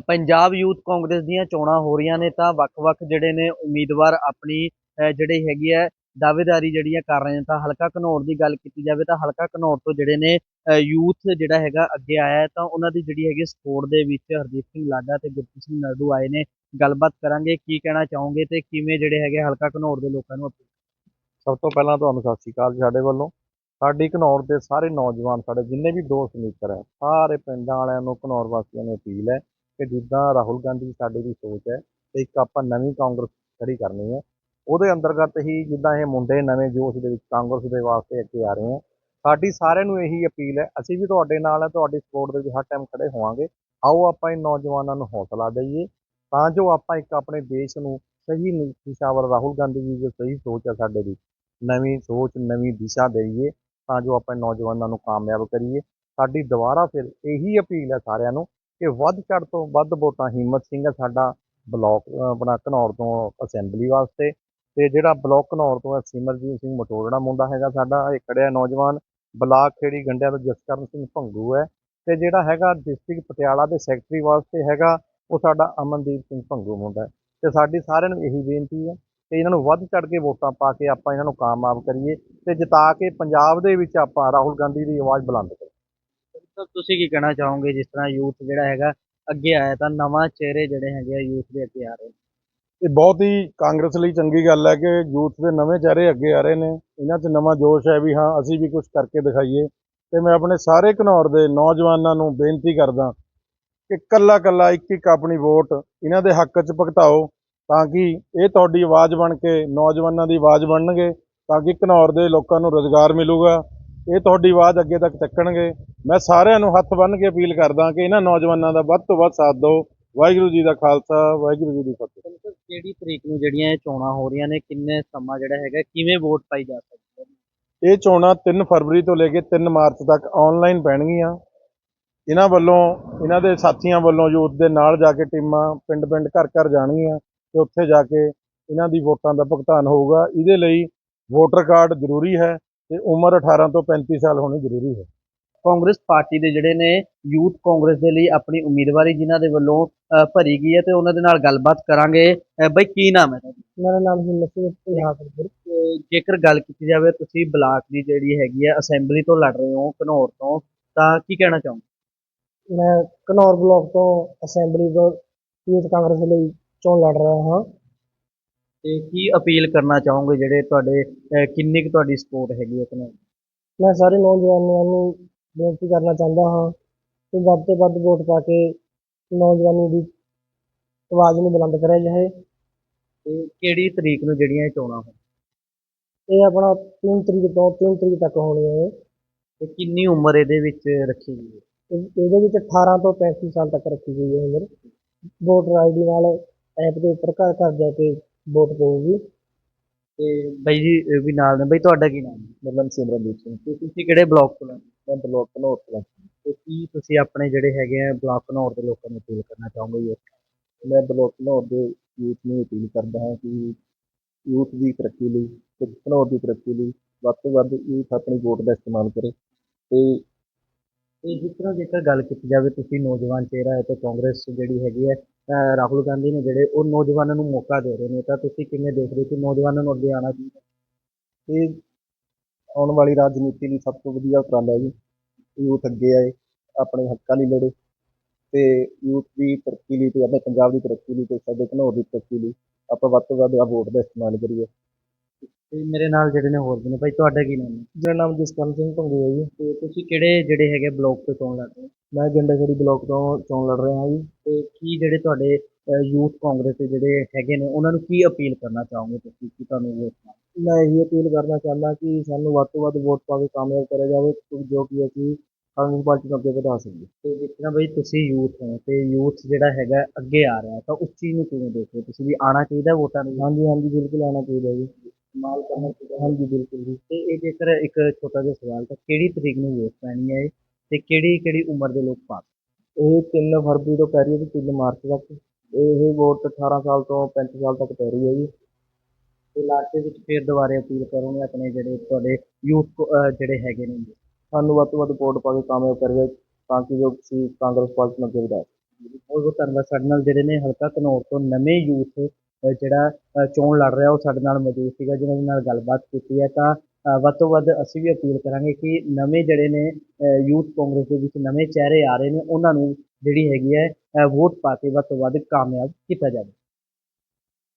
Punjab youth Congress ਦੀਆਂ ਚੋਣਾਂ ਹੋ ਰਹੀਆਂ ਨੇ ਤਾਂ ਵੱਖ-ਵੱਖ ਜਿਹੜੇ ਨੇ ਉਮੀਦਵਾਰ ਆਪਣੀ ਅ, ਜਿਹੜੀ ਹੈਗੀ ਹੈ ਦਾਅਵੇਦਾਰੀ ਜਿਹੜੀਆਂ ਕਰ ਰਹੇ ਨੇ। ਤਾਂ ਹਲਕਾ ਘਨੌਰ ਦੀ ਗੱਲ ਕੀਤੀ ਜਾਵੇ ਤਾਂ ਹਲਕਾ ਘਨੌਰ ਤੋਂ ਜਿਹੜੇ ਨੇ ਯੂਥ ਜਿਹੜਾ ਹੈਗਾ ਅੱਗੇ ਆਇਆ ਤਾਂ ਉਹਨਾਂ ਦੀ ਜਿਹੜੀ ਹੈਗੀ ਸਪੋਰਟ ਦੇ ਵਿੱਚ ਹਰਦੀਪ ਸਿੰਘ ਲਾਡਾ ਤੇ ਗੁਰਪ੍ਰੀਤ ਸਿੰਘ ਨਰਡੂ ਆਏ ਨੇ। ਗੱਲਬਾਤ ਕਰਾਂਗੇ ਕੀ ਕਹਿਣਾ ਚਾਹੋਗੇ ਤੇ ਕਿਵੇਂ ਜਿਹੜੇ ਹੈਗੇ ਹਲਕਾ ਘਨੌਰ ਦੇ ਲੋਕਾਂ ਨੂੰ ਸਭ ਤੋਂ ਪਹਿਲਾਂ ਤੁਹਾਨੂੰ ਸਤਿ ਸ਼੍ਰੀ ਅਕਾਲ ਜੀ ਸਾਡੇ ਵੱਲੋਂ। ਸਾਡੀ ਘਨੌਰ ਦੇ ਸਾਰੇ ਨੌਜਵਾਨ ਸਾਡੇ ਜਿੰਨੇ ਵੀ ਦੋਸਤ ਮਿੱਤਰ ਹੈ ਸਾਰੇ ਪਿੰਡਾਂ ਵਾਲਿਆਂ ਨੂੰ ਘਨੌਰ ਵਾਸੀਆਂ ਨੂੰ ਅਪੀਲ ਹੈ ਕਿ ਜਿੱਦਾਂ ਰਾਹੁਲ ਗਾਂਧੀ ਸਾਡੇ ਦੀ ਸੋਚ ਹੈ ਤੇ ਇੱਕ ਆਪਾਂ ਨਵੀਂ ਕਾਂਗਰਸ ਖੜੀ ਕਰਨੀ ਹੈ, ਉਹਦੇ ਅੰਤਰਗਤ ਹੀ ਜਿੱਦਾਂ ਇਹ ਮੁੰਡੇ ਨਵੇਂ ਜੋਸ਼ ਦੇ ਵਿੱਚ ਕਾਂਗਰਸ ਦੇ ਵਾਸਤੇ ਅੱਗੇ ਆ ਰਹੇ ਹੈ, ਸਾਡੀ ਸਾਰਿਆਂ ਨੂੰ ਇਹੀ ਅਪੀਲ ਹੈ, ਅਸੀਂ ਵੀ ਤੁਹਾਡੇ ਨਾਲ ਹੈ, ਤੁਹਾਡੀ ਸਪੋਰਟ ਦੇ ਵਿੱਚ ਹਰ ਟਾਈਮ ਖੜੇ ਹੋਵਾਂਗੇ, ਆਓ ਆਪਾਂ ਇਹ ਨੌਜਵਾਨਾਂ ਨੂੰ ਹੌਸਲਾ ਦਈਏ, ਤਾਂ ਜੋ ਆਪਾਂ ਇੱਕ ਆਪਣੇ ਦੇਸ਼ ਨੂੰ ਸਹੀ ਦਿਸ਼ਾ ਵੱਲ, ਰਾਹੁਲ ਗਾਂਧੀ ਜੀ ਦੀ ਸਹੀ ਸੋਚ ਹੈ ਸਾਡੇ ਦੀ, ਨਵੀਂ ਸੋਚ, ਨਵੀਂ ਦਿਸ਼ਾ ਦੇਈਏ, ਤਾਂ ਜੋ ਆਪਾਂ ਨੌਜਵਾਨਾਂ ਨੂੰ ਕਾਮਯਾਬ ਕਰੀਏ, ਸਾਡੀ ਦੁਬਾਰਾ ਫਿਰ ਇਹੀ ਅਪੀਲ ਹੈ ਸਾਰਿਆਂ ਨੂੰ ਕਿ ਵੱਧ ਚੜ੍ਹ ਤੋਂ ਵੱਧ ਵੋਟਾਂ ਹਿੰਮਤ ਸਿੰਘ ਹੈ ਸਾਡਾ ਬਲਾਕ, ਅਹ ਆਪਣਾ ਘਨੌਰ ਤੋਂ ਅਸੈਂਬਲੀ ਵਾਸਤੇ। ਤੇ ਜਿਹੜਾ ਬਲਾਕ ਘਨੌਰ ਤੋਂ ਹੈ, ਸਿਮਰਜੀਤ ਸਿੰਘ ਮਟੋੜਨਾ ਮੁੰਡਾ ਹੈਗਾ ਸਾਡਾ, ਇਹ ਖੜਿਆ ਨੌਜਵਾਨ ਬਲਾਕ ਖੇੜੀ ਗੰਡਿਆਂ ਦਾ ਜਸਕਰਨ ਸਿੰਘ ਭੰਗੂ ਹੈ। ਤੇ ਜਿਹੜਾ ਹੈਗਾ ਡਿਸਟ੍ਰਿਕਟ ਪਟਿਆਲਾ ਦੇ ਸੈਕਟਰੀ ਵਾਸਤੇ ਹੈਗਾ, ਉਹ ਸਾਡਾ ਅਮਨਦੀਪ ਸਿੰਘ ਭੰਗੂ ਮੁੰਡਾ ਹੈ। ਤੇ ਸਾਡੀ ਸਾਰਿਆਂ ਨੂੰ ਇਹੀ ਬੇਨਤੀ ਹੈ ਕਿ ਇਹਨਾਂ ਨੂੰ ਵੱਧ ਚੜ੍ਹ ਕੇ ਵੋਟਾਂ ਪਾ ਕੇ ਆਪਾਂ ਇਹਨਾਂ ਨੂੰ ਕਾਮਯਾਬ ਕਰੀਏ ਤੇ ਜਿਤਾ ਕੇ ਪੰਜਾਬ ਦੇ ਵਿੱਚ ਆਪਾਂ ਰਾਹੁਲ ਗਾਂਧੀ ਦੀ ਆਵਾਜ਼ ਬੁਲੰਦ ਕਰੀਏ। ਤਾਂ ਤੁਸੀਂ ਕੀ ਕਹਿਣਾ ਚਾਹੋਗੇ? ਜਿਸ ਤਰ੍ਹਾਂ ਯੂਥ ਜਿਹੜਾ ਹੈਗਾ ਅੱਗੇ ਆਇਆ ਤਾਂ ਨਵਾਂ ਚਿਹਰੇ ਜਿਹੜੇ ਹੈਗੇ ਆ ਯੂਥ ਦੇ ਅੱਗੇ ਆ ਰਹੇ ਨੇ। ਇਹ ਬਹੁਤ ਹੀ ਕਾਂਗਰਸ ਲਈ ਚੰਗੀ ਗੱਲ ਹੈ ਕਿ ਯੂਥ ਦੇ ਨਵੇਂ ਚਿਹਰੇ ਅੱਗੇ ਆ ਰਹੇ ਨੇ। ਇਹਨਾਂ 'ਚ ਨਵਾਂ ਜੋਸ਼ ਹੈ ਵੀ ਹਾਂ, ਅਸੀਂ ਵੀ ਕੁਝ ਕਰਕੇ ਦਿਖਾਈਏ। ਤੇ ਮੈਂ ਆਪਣੇ ਸਾਰੇ ਘਨੌਰ ਦੇ ਨੌਜਵਾਨਾਂ ਨੂੰ ਬੇਨਤੀ ਕਰਦਾ ਕਿ ਕੱਲਾ ਕੱਲਾ ਇੱਕ ਇੱਕ ਆਪਣੀ ਵੋਟ ਇਹਨਾਂ ਦੇ ਹੱਕ 'ਚ ਭਗਤਾਓ ਤਾਂ ਕਿ ਇਹ ਤੁਹਾਡੀ ਆਵਾਜ਼ ਬਣ ਕੇ ਨੌਜਵਾਨਾਂ ਦੀ ਆਵਾਜ਼ ਬਣਨਗੇ, ਤਾਂ ਕਿ ਘਨੌਰ ਦੇ ਲੋਕਾਂ ਨੂੰ ਰੋਜ਼ਗਾਰ ਮਿਲੂਗਾ। ਇਹ ਤੁਹਾਡੀ ਆਵਾਜ਼ ਅੱਗੇ ਤੱਕ ਚੱਕਣਗੇ। ਮੈਂ ਸਾਰਿਆਂ ਨੂੰ ਹੱਥ ਬੰਨ੍ਹ ਕੇ ਅਪੀਲ ਕਰਦਾ ਕਿ ਇਹਨਾਂ ਨੌਜਵਾਨਾਂ ਦਾ ਵੱਧ ਤੋਂ ਵੱਧ ਸਾਥ ਦਿਓ। ਵਾਹਿਗੁਰੂ ਜੀ ਦਾ ਖਾਲਸਾ ਵਾਹਿਗੁਰੂ ਜੀ ਦੀ ਫਤਿਹ। ਕਿਹੜੀ ਤਰੀਕ ਨੂੰ ਜਿਹੜੀਆਂ ਇਹ ਚੋਣਾਂ ਹੋ ਰਹੀਆਂ ਨੇ ਕਿੰਨੇ ਸਮਾਂ ਜਿਹੜਾ ਹੈਗਾ ਕਿਵੇਂ ਵੋਟ ਪਾਈ ਜਾ ਸਕਦੀ ਹੈ? ਇਹ ਚੋਣਾਂ 3 ਫਰਵਰੀ ਤੋਂ ਲੈ ਕੇ 3 ਮਾਰਚ ਤੱਕ ਆਨਲਾਈਨ ਪੈਣਗੀਆਂ। ਇਹਨਾਂ ਵੱਲੋਂ ਇਹਨਾਂ ਦੇ ਸਾਥੀਆਂ ਵੱਲੋਂ ਯੂਥ ਦੇ ਨਾਲ ਜਾ ਕੇ ਟੀਮਾਂ ਪਿੰਡ-ਪਿੰਡ ਘਰ-ਘਰ ਜਾਣਗੀਆਂ ਤੇ ਉੱਥੇ ਜਾ ਕੇ ਇਹਨਾਂ ਦੀ ਵੋਟਾਂ ਦਾ ਭੁਗਤਾਨ ਹੋਊਗਾ। ਇਹਦੇ ਲਈ ਵੋਟਰ ਕਾਰਡ ਜ਼ਰੂਰੀ ਹੈ। ਤੇ ਉਮਰ 18 ਤੋਂ 35 ਸਾਲ ਹੋਣੀ ਜ਼ਰੂਰੀ ਹੈ। ਕਾਂਗਰਸ ਪਾਰਟੀ ਦੇ ਜਿਹੜੇ ਨੇ ਯੂਥ ਕਾਂਗਰਸ ਦੇ ਲਈ ਆਪਣੀ ਉਮੀਦਵਾਰੀ ਜਿਨ੍ਹਾਂ ਦੇ ਵੱਲੋਂ ਭਰੀ ਗਈ ਹੈ ਤੇ ਉਹਨਾਂ ਦੇ ਨਾਲ ਗੱਲਬਾਤ ਕਰਾਂਗੇ। ਬਈ ਕੀ ਨਾਮ ਹੈ ਮੇਰਾ ਨਾਮ ਹਿੰਮਤ ਸਿੰਘ ਪੰਜਾਬਪੁਰ ਤੇ ਜੇਕਰ ਗੱਲ ਕੀਤੀ ਜਾਵੇ ਤੁਸੀਂ ਬਲਾਕ ਦੀ ਜਿਹੜੀ ਹੈਗੀ ਹੈ ਅਸੈਂਬਲੀ ਤੋਂ ਲੜ ਰਹੇ ਹੋ ਘਨੌਰ ਤੋਂ ਤਾਂ ਕੀ ਕਹਿਣਾ ਚਾਹੋਗੇ? ਮੈਂ ਘਨੌਰ ਬਲਾਕ ਤੋਂ ਅਸੈਂਬਲੀ ਤੋਂ ਯੂਥ ਕਾਂਗਰਸ ਲਈ ਚੋਣ ਲੜ ਰਿਹਾ ਹਾਂ। ਤੇ ਕੀ ਅਪੀਲ ਕਰਨਾ ਚਾਹੋਗੇ ਜਿਹੜੇ ਤੁਹਾਡੇ ਕਿੰਨੀ ਕੁ ਤੁਹਾਡੀ ਸਪੋਰਟ ਹੈਗੀ ਹੈ ਘਨੌਰ ਮੈਂ ਸਾਰੇ ਨੌਜਵਾਨਾਂ ਨੂੰ ਬੇਨਤੀ ਕਰਨਾ ਚਾਹੁੰਦਾ ਹਾਂ ਕਿ ਵੱਧ ਤੋਂ ਵੱਧ ਵੋਟ ਪਾ ਕੇ ਨੌਜਵਾਨੀ ਦੀ ਆਵਾਜ਼ ਨੂੰ ਬੁਲੰਦ ਕਰਿਆ ਜਾਏ। ਤੇ ਕਿਹੜੀ ਤਰੀਕ ਨੂੰ ਜਿਹੜੀਆਂ ਇਹ ਚੋਣਾਂ ਹੋਣ? ਇਹ ਆਪਣਾ 3 ਤਰੀਕ ਤੋਂ 3 ਤਰੀਕ ਤੱਕ ਹੋਣੀ ਹੈ ਤੇ ਕਿੰਨੀ ਉਮਰ ਇਹਦੇ ਵਿੱਚ ਰੱਖੀ ਗਈ ਹੈ? ਇਹ- ਇਹਦੇ ਵਿੱਚ 18 ਤੋਂ 35 ਸਾਲ ਤੱਕ ਰੱਖੀ ਗਈ ਹੈ ਉਮਰ। ਵੋਟਰ ਆਈਡੀ ਨਾਲ ਐਪ ਦੇ ਉੱਪਰ ਘਰ ਘਰ ਜਾ ਕੇ ਵੋਟ ਪਊਗੀ ਤੇ ਬਾਈ ਜੀ ਵੀ ਨਾਲ ਨੇ। ਬਾਈ ਤੁਹਾਡਾ ਕੀ ਨਾਮ? ਹੈ ਮੇਰਾ ਨਾਮ ਸਿਮਰਨਜੀਤ ਸਿੰਘ। ਤੇ ਤੁਸੀਂ ਕਿਹੜੇ ਬਲਾਕ ਤੋਂ ਲੈਂਦੇ ਮੈਂ ਬਲਾਕ ਘਨੌਰ ਤੋਂ ਤੇ ਕੀ ਤੁਸੀਂ ਆਪਣੇ ਜਿਹੜੇ ਹੈਗੇ ਆ ਬਲਾਕ ਘਨੌਰ ਦੇ ਲੋਕਾਂ ਨੂੰ ਅਪੀਲ ਕਰਨਾ ਚਾਹੋਗੇ ਜੀ? ਮੈਂ ਬਲਾਕ ਘਨੌਰ ਦੇ ਯੂਥ ਨੂੰ ਅਪੀਲ ਕਰਦਾ ਹਾਂ ਕਿ ਯੂਥ ਦੀ ਤਰੱਕੀ ਲਈ ਤੇ ਘਨੌਰ ਦੀ ਤਰੱਕੀ ਲਈ ਵੱਧ ਤੋਂ ਵੱਧ ਯੂਥ ਆਪਣੀ ਵੋਟ ਦਾ ਇਸਤੇਮਾਲ ਕਰੇ। ਤੇ ਤੇ ਜਿਸ ਤਰ੍ਹਾਂ ਜੇਕਰ ਗੱਲ ਕੀਤੀ ਜਾਵੇ ਤੁਸੀਂ ਨੌਜਵਾਨ ਚਿਹਰਾ ਹੈ ਤੇ ਕਾਂਗਰਸ ਜਿਹੜੀ ਹੈਗੀ ਹੈ ਰਾਹੁਲ ਗਾਂਧੀ ਨੇ ਜਿਹੜੇ ਉਹ ਨੌਜਵਾਨਾਂ ਨੂੰ ਮੌਕਾ ਦੇ ਰਹੇ ਨੇ ਤਾਂ ਤੁਸੀਂ ਕਿਵੇਂ ਦੇਖਦੇ ਹੋ ਕਿ ਨੌਜਵਾਨਾਂ ਨੂੰ ਅੱਗੇ ਆਉਣਾ ਚਾਹੀਦਾ? ਇਹ ਆਉਣ ਵਾਲੀ ਰਾਜਨੀਤੀ ਲਈ ਸਭ ਤੋਂ ਵਧੀਆ ਉਪਰਾਲਾ ਹੈ ਜੀ ਯੂਥ ਅੱਗੇ ਆਏ ਆਪਣੇ ਹੱਕਾਂ ਲਈ ਲੜੇ ਤੇ ਯੂਥ ਦੀ ਤਰੱਕੀ ਲਈ ਤੇ ਆਪਣੇ ਪੰਜਾਬ ਦੀ ਤਰੱਕੀ ਲਈ ਤੇ ਸਾਡੇ ਘਨੌਰ ਦੀ ਤਰੱਕੀ ਲਈ ਆਪਾਂ ਵੱਧ ਤੋਂ ਵੱਧ ਆ ਵੋਟ ਦਾ ਇਸਤੇਮਾਲ ਕਰੀਏ। ਤੇ ਮੇਰੇ ਨਾਲ ਜਿਹੜੇ ਨੇ ਹੋਰ ਵੀ ਨੇ ਭਾਈ ਤੁਹਾਡਾ ਕੀ ਨਾਮ ਹੈ? ਮੇਰਾ ਨਾਮ ਜਸਕਰਨ ਸਿੰਘ ਭੰਗੂ ਹੈ ਜੀ। ਤੇ ਤੁਸੀਂ ਕਿਹੜੇ ਜਿਹੜੇ ਹੈਗੇ ਬਲਾਕ ਤੋਂ ਚੋਣ ਲੜ ਰਹੇ ਹੋ? ਮੈਂ ਗੰਡਾਖੇੜੀ ਬਲਾਕ ਤੋਂ ਚੋਣ ਲੜ ਰਿਹਾ ਹਾਂ ਜੀ। ਤੇ ਕੀ ਜਿਹੜੇ ਤੁਹਾਡੇ ਯੂਥ ਕਾਂਗਰਸ ਦੇ ਜਿਹੜੇ ਹੈਗੇ ਨੇ ਉਹਨਾਂ ਨੂੰ ਕੀ ਅਪੀਲ ਕਰਨਾ ਚਾਹੋਗੇ ਤੁਸੀਂ? ਕਿ ਤੁਹਾਨੂੰ ਵੋਟ ਪਾਉਣ ਮੈਂ ਇਹੀ ਅਪੀਲ ਕਰਨਾ ਚਾਹੁੰਦਾ ਕਿ ਸਾਨੂੰ ਵੱਧ ਤੋਂ ਵੱਧ ਵੋਟ ਪਾ ਕੇ ਕਾਮਯਾਬ ਕਰਿਆ ਜਾਵੇ ਜੋ ਕਿ ਅਸੀਂ ਕਾਂਗਰਸ ਪਾਰਟੀ ਨੂੰ ਅੱਗੇ ਵਧਾ ਸਕੀਏ। ਤੇ ਤਰ੍ਹਾਂ ਬਈ ਤੁਸੀਂ ਯੂਥ ਹੋ ਤੇ ਯੂਥ ਜਿਹੜਾ ਹੈਗਾ ਅੱਗੇ ਆ ਰਿਹਾ ਤਾਂ ਉਸ ਚੀਜ਼ ਨੂੰ ਕਿਵੇਂ ਦੇਖਦੇ ਹੋ? ਤੁਸੀਂ ਵੀ ਆਣਾ ਚਾਹੀਦਾ ਵੋਟਾਂ ਨੂੰ ਹਾਂਜੀ ਹਾਂਜੀ ਬਿਲਕੁਲ ਆਉਣਾ ਚਾਹੀਦਾ ਜੀ। ਇਸਤੇਮਾਲ ਕਰਨਾ ਚਾਹੀਦਾ। ਹਾਂਜੀ ਬਿਲਕੁਲ ਜੀ। ਤੇ ਇਹ ਜੇਕਰ ਇੱਕ ਛੋਟਾ ਜਿਹਾ ਸਵਾਲ ਤਾਂ ਕਿਹੜੀ ਤਰੀਕ ਨੂੰ ਵੋਟ ਪੈਣੀ ਹੈ ਇਹ? ਤੇ ਕਿਹੜੀ ਕਿਹੜੀ ਉਮਰ ਦੇ ਲੋਕ ਪਾ? ਇਹ 3 ਫਰਵਰੀ ਤੋਂ ਪੈ ਰਹੀ ਹੈ ਤੇ 3 ਮਾਰਚ ਤੱਕ। ਇਹ ਵੋਟ 18 ਸਾਲ ਤੋਂ 35 ਸਾਲ ਤੱਕ ਪੈ ਰਹੀ ਹੈ ਜੀ। ਤੇ ਲਾਸਟ ਦੇ ਵਿੱਚ ਫੇਰ ਦੁਬਾਰੇ ਅਪੀਲ ਕਰੋਗੇ ਆਪਣੇ ਜਿਹੜੇ ਤੁਹਾਡੇ ਯੂਥ ਜਿਹੜੇ ਹੈਗੇ ਨੇ? ਸਾਨੂੰ ਵੱਧ ਤੋਂ ਵੱਧ ਵੋਟ ਪਾ ਕੇ ਕਾਮਯਾਬ ਕਰਿਆ ਤਾਂ ਕਿ ਜੋ ਅਸੀਂ ਕਾਂਗਰਸ ਪਾਰਟੀ ਨੂੰ ਅੱਗੇ ਵਧਾ ਬਹੁਤ ਬਹੁਤ ਧੰਨਵਾਦ। ਸਾਡੇ ਨਾਲ ਜਿਹੜੇ ਨੇ ਹਲਕਾ ਘਨੌਰ ਤੋਂ ਨਵੇਂ ਯੂਥ ਜਿਹੜਾ ਚੋਣ ਲੜ ਰਿਹਾ ਉਹ ਸਾਡੇ ਨਾਲ ਮੌਜੂਦ ਸੀਗਾ ਜਿਨ੍ਹਾਂ ਦੇ ਨਾਲ ਗੱਲਬਾਤ ਕੀਤੀ ਹੈ। ਤਾਂ ਵੱਧ ਤੋਂ ਵੱਧ ਅਸੀਂ ਵੀ ਅਪੀਲ ਕਰਾਂਗੇ ਕਿ ਨਵੇਂ ਜਿਹੜੇ ਨੇ ਯੂਥ ਕਾਂਗਰਸ ਦੇ ਵਿੱਚ ਨਵੇਂ ਚਿਹਰੇ ਆ ਰਹੇ ਨੇ, ਉਹਨਾਂ ਨੂੰ ਜਿਹੜੀ ਹੈਗੀ ਹੈ ਵੋਟ ਪਾ ਕੇ ਵੱਧ ਤੋਂ ਵੱਧ ਕਾਮਯਾਬ ਕੀਤਾ ਜਾਵੇ।